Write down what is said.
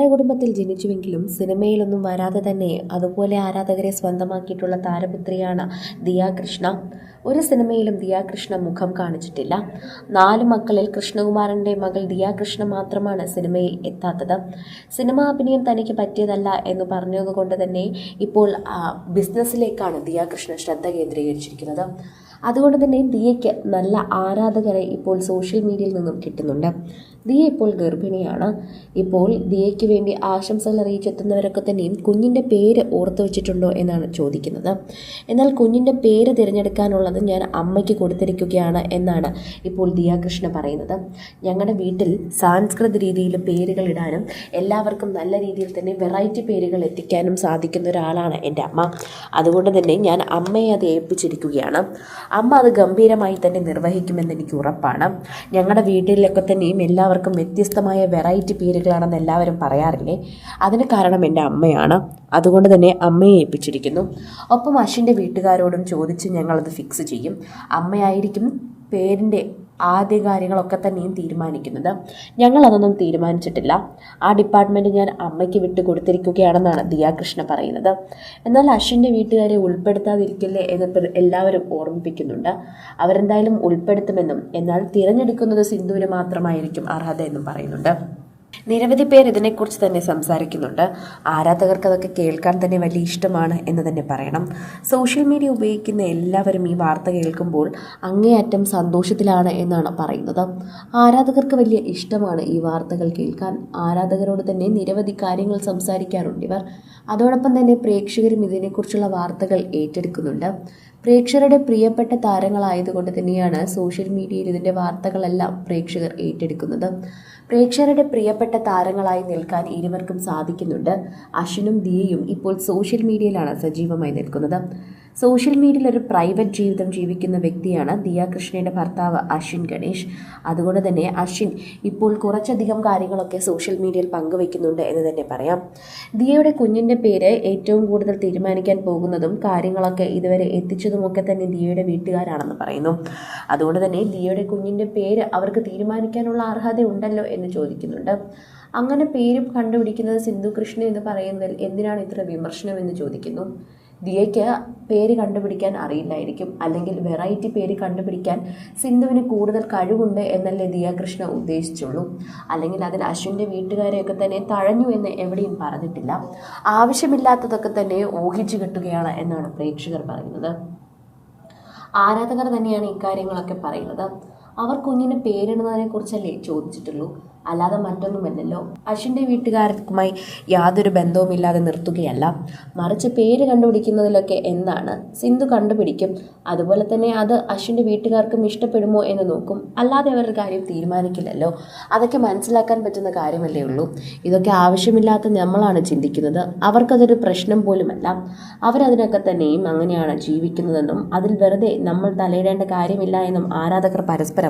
താരകുടുംബത്തിൽ ജനിച്ചുവെങ്കിലും സിനിമയിലൊന്നും വരാതെ തന്നെ അതുപോലെ ആരാധകരെ സ്വന്തമാക്കിയിട്ടുള്ള താരപുത്രിയാണ് ദിയ കൃഷ്ണ. ഒരു സിനിമയിലും ദിയാകൃഷ്ണ മുഖം കാണിച്ചിട്ടില്ല. നാല് മക്കളിൽ കൃഷ്ണകുമാരന്റെ മകൾ ദിയാകൃഷ്ണ മാത്രമാണ് സിനിമയിൽ എത്താത്തത്. സിനിമാ അഭിനയം തനിക്ക് പറ്റിയതല്ല എന്ന് പറഞ്ഞതുകൊണ്ട് തന്നെ ഇപ്പോൾ ബിസിനസ്സിലേക്കാണ് ദിയ കൃഷ്ണ ശ്രദ്ധ കേന്ദ്രീകരിച്ചിരിക്കുന്നത്. അതുകൊണ്ട് തന്നെ ദിയയ്ക്ക് നല്ല ആരാധകരെ ഇപ്പോൾ സോഷ്യൽ മീഡിയയിൽ നിന്നും കിട്ടുന്നുണ്ട്. ദിയ ഇപ്പോൾ ഗർഭിണിയാണ്. ഇപ്പോൾ ദിയയ്ക്ക് വേണ്ടി ആശംസകൾ അറിയിച്ചെത്തുന്നവരൊക്കെ തന്നെയും കുഞ്ഞിന്റെ പേര് ഓർത്തു വെച്ചിട്ടുണ്ടോ എന്നാണ് ചോദിക്കുന്നത്. എന്നാൽ കുഞ്ഞിന്റെ പേര് തിരഞ്ഞെടുക്കാനുള്ളത് ഞാൻ അമ്മയ്ക്ക് കൊടുത്തിരിക്കുകയാണ് എന്നാണ് ഇപ്പോൾ ദിയാകൃഷ്ണ പറയുന്നത്. ഞങ്ങളുടെ വീട്ടിൽ സാംസ്കൃത രീതിയിൽ പേരുകൾ ഇടാനും എല്ലാവർക്കും നല്ല രീതിയിൽ തന്നെ വെറൈറ്റി പേരുകൾ എത്തിക്കാനും സാധിക്കുന്ന ഒരാളാണ് എന്റെ അമ്മ. അതുകൊണ്ട് തന്നെ ഞാൻ അമ്മയെ അത് ഏൽപ്പിച്ചിരിക്കുകയാണ്. അമ്മ അത് ഗംഭീരമായി തന്നെ നിർവഹിക്കുമെന്ന് എനിക്ക് ഉറപ്പാണ്. ഞങ്ങളുടെ വീട്ടിലൊക്കെ തന്നെയും എല്ലാവർക്കും വ്യത്യസ്തമായ വെറൈറ്റി പേരുകളാണെന്ന് എല്ലാവരും പറയാറില്ലേ? അതിന് കാരണം എന്റെ അമ്മയാണ്. അതുകൊണ്ട് തന്നെ അമ്മയെ ഏൽപ്പിച്ചിരിക്കുന്നു. ഒപ്പം അശ്വിന്റെ വീട്ടുകാരോടും ചോദിച്ച് ഞങ്ങളത് ഫിക്സ് ചെയ്യും. അമ്മയായിരിക്കും പേരിന്റെ ആദ്യ കാര്യങ്ങളൊക്കെ തന്നെയും തീരുമാനിക്കുന്നത്. ഞങ്ങളതൊന്നും തീരുമാനിച്ചിട്ടില്ല. ആ ഡിപ്പാർട്ട്മെന്റ് ഞാൻ അമ്മയ്ക്ക് വിട്ടു കൊടുത്തിരിക്കുകയാണെന്നാണ് ദിയാകൃഷ്ണ പറയുന്നത്. എന്നാൽ അശ്വിന്റെ വീട്ടുകാരെ ഉൾപ്പെടുത്താതിരിക്കില്ലേ എന്ന് എല്ലാവരും ഓർമ്മിപ്പിക്കുന്നുണ്ട്. അവരെന്തായാലും ഉൾപ്പെടുത്തുമെന്നും എന്നാൽ തിരഞ്ഞെടുക്കുന്നത് സിന്ധുവിന് മാത്രമായിരിക്കും അർഹത എന്നും പറയുന്നുണ്ട്. നിരവധി പേർ ഇതിനെക്കുറിച്ച് തന്നെ സംസാരിക്കുന്നുണ്ട്. ആരാധകർക്ക് അതൊക്കെ കേൾക്കാൻ തന്നെ വലിയ ഇഷ്ടമാണ് എന്ന് തന്നെ പറയണം. സോഷ്യൽ മീഡിയ ഉപയോഗിക്കുന്ന എല്ലാവരും ഈ വാർത്ത കേൾക്കുമ്പോൾ അങ്ങേയറ്റം സന്തോഷത്തിലാണ് എന്നാണ് പറയുന്നത്. ആരാധകർക്ക് വലിയ ഇഷ്ടമാണ് ഈ വാർത്തകൾ കേൾക്കാൻ. ആരാധകരോട് തന്നെ നിരവധി കാര്യങ്ങൾ സംസാരിക്കാറുണ്ട് ഇവർ. അതോടൊപ്പം തന്നെ പ്രേക്ഷകരും ഇതിനെക്കുറിച്ചുള്ള വാർത്തകൾ ഏറ്റെടുക്കുന്നുണ്ട്. പ്രേക്ഷകരുടെ പ്രിയപ്പെട്ട താരങ്ങളായതുകൊണ്ട് തന്നെയാണ് സോഷ്യൽ മീഡിയയിൽ ഇതിന്റെ വാർത്തകളെല്ലാം പ്രേക്ഷകർ ഏറ്റെടുക്കുന്നത്. പ്രേക്ഷകരുടെ പ്രിയപ്പെട്ട താരങ്ങളായി നിൽക്കാൻ ഇരുവർക്കും സാധിക്കുന്നുണ്ട്. അശ്വിനും ദിയയും ഇപ്പോൾ സോഷ്യൽ മീഡിയയിലാണ് സജീവമായി നിൽക്കുന്നത്. സോഷ്യൽ മീഡിയയിൽ ഒരു പ്രൈവറ്റ് ജീവിതം ജീവിക്കുന്ന വ്യക്തിയാണ് ദിയ കൃഷ്ണയുടെ ഭർത്താവ് അശ്വിൻ ഗണേഷ്. അതുകൊണ്ട് തന്നെ അശ്വിൻ ഇപ്പോൾ കുറച്ചധികം കാര്യങ്ങളൊക്കെ സോഷ്യൽ മീഡിയയിൽ പങ്കുവെക്കുന്നുണ്ട് എന്ന് തന്നെ പറയാം. ദിയയുടെ കുഞ്ഞിന്റെ പേര് ഏറ്റവും കൂടുതൽ തീരുമാനിക്കാൻ പോകുന്നതും കാര്യങ്ങളൊക്കെ ഇതുവരെ എത്തിച്ചതുമൊക്കെ തന്നെ ദിയയുടെ വീട്ടുകാരാണെന്ന് പറയുന്നു. അതുകൊണ്ട് തന്നെ ദിയയുടെ കുഞ്ഞിന്റെ പേര് അവർക്ക് തീരുമാനിക്കാനുള്ള അർഹത ഉണ്ടല്ലോ എന്ന് ചോദിക്കുന്നുണ്ട്. അങ്ങനെ പേരും കണ്ടുപിടിക്കുന്നത് സിന്ധു കൃഷ്ണ എന്ന് പറയുന്നതിൽ എന്തിനാണ് ഇത്ര വിമർശനം എന്ന് ചോദിക്കുന്നു? ദിയയ്ക്ക് പേര് കണ്ടുപിടിക്കാൻ അറിയില്ലായിരിക്കും. അല്ലെങ്കിൽ വെറൈറ്റി പേര് കണ്ടുപിടിക്കാൻ സിന്ധുവിന് കൂടുതൽ കഴിവുണ്ട് എന്നല്ലേ ദിയ കൃഷ്ണ ഉദ്ദേശിച്ചുള്ളൂ. അല്ലെങ്കിൽ അതിൽ അശ്വിന്റെ വീട്ടുകാരെയൊക്കെ തന്നെ തഴഞ്ഞു എന്ന് എവിടെയും പറഞ്ഞിട്ടില്ല. ആവശ്യമില്ലാത്തതൊക്കെ തന്നെ ഊഹിച്ചു കെട്ടുകയാണ് എന്നാണ് പ്രേക്ഷകർ പറയുന്നത്. ആരാധകർ തന്നെയാണ് ഇക്കാര്യങ്ങളൊക്കെ പറയുന്നത്. അവർ കുഞ്ഞിന് പേരിടുന്നതിനെ കുറിച്ചല്ലേ ചോദിച്ചിട്ടുള്ളൂ. അല്ലാതെ മറ്റൊന്നുമല്ലല്ലോ. അശ്വിന്റെ വീട്ടുകാർക്കുമായി യാതൊരു ബന്ധവുമില്ലാതെ നിർത്തുകയല്ല. മറിച്ച് പേര് കണ്ടുപിടിക്കുന്നതിലൊക്കെ എന്താണ്? സിന്ധു കണ്ടുപിടിക്കും. അതുപോലെ തന്നെ അത് അശ്വിന്റെ വീട്ടുകാർക്കും ഇഷ്ടപ്പെടുമോ എന്ന് നോക്കും. അല്ലാതെ അവരുടെ കാര്യം തീരുമാനിക്കില്ലല്ലോ. അതൊക്കെ മനസ്സിലാക്കാൻ പറ്റുന്ന കാര്യമല്ലേ ഉള്ളൂ. ഇതൊക്കെ ആവശ്യമില്ലാത്ത നമ്മളാണ് ചിന്തിക്കുന്നത്. അവർക്കതൊരു പ്രശ്നം പോലുമല്ല. അവരതിനൊക്കെ തന്നെയും അങ്ങനെയാണ് ജീവിക്കുന്നതെന്നും അതിൽ വെറുതെ നമ്മൾ തലയിടേണ്ട കാര്യമില്ല എന്നും ആരാധകർ പരസ്പരം